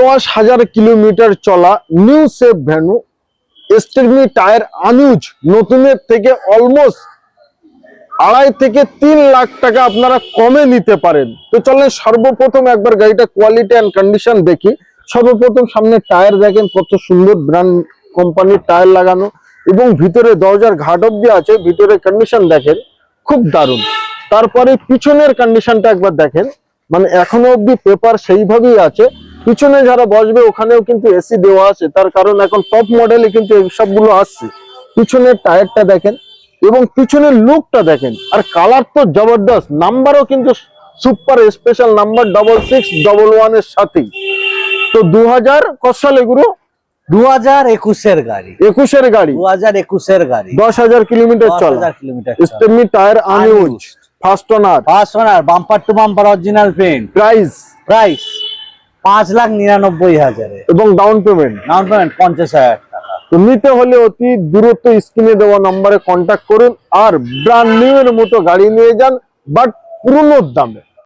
দশ হাজার কিলোমিটার চলা নিউ সেফ ভ্যানু স্টেগনি টায়ার আনইউজ নতুনের থেকে অলমোস্ট আড়াই থেকে তিন লাখ টাকা আপনারা কমে নিতে পারেন। তো চলেন সর্বপ্রথম একবার গাড়িটা কোয়ালিটি অ্যান্ড কন্ডিশন দেখি। সর্বপ্রথম সামনে টায়ার দেখেন কত সুন্দর ব্র্যান্ড কোম্পানির টায়ার লাগানো এবং ভিতরে দরজার ঘাট অব্দি আছে, ভিতরে কন্ডিশন দেখেন, খুব দারুণ। তারপরে পিছনের কন্ডিশনটা একবার দেখেন মানে এখনও অব্দি পেপার সেইভাবেই আছে। পিছনে যারা বসবে ওখানেও কিন্তু এসি দেওয়া আছে। তার কারণ এখন টপ মডেলে কিন্তু সবগুলো আসছে। পিছনের টায়ারটা দেখেন এবং পিছনের লুকটা দেখেন। আর কালার তো জবরদস্ত। নাম্বারও কিন্তু super special number double six double ওয়ানের সাথেই। তো দু হাজার কত সাল এগুলো? দু হাজার একুশের গাড়ি। একুশের গাড়ি। দু হাজার একুশের গাড়ি। দশ হাজার কিলোমিটার চলা। Kilometre স্টেমনি tyre unused. First owner first owner bumper to bumper original paint price price পাঁচ লাখ নিরানব্বই হাজারে। এবং ডাউন পেমেন্ট ডাউন পেমেন্ট পঞ্চাশ হাজার তো নিতে হলে অতি দূরত্ব স্ক্রিনে দেওয়া নম্বরে কন্ট্যাক্ট করুন আর ব্র্যান্ড নিউ এর মতো গাড়ি নিয়ে যান বাট পুরনোর দামে।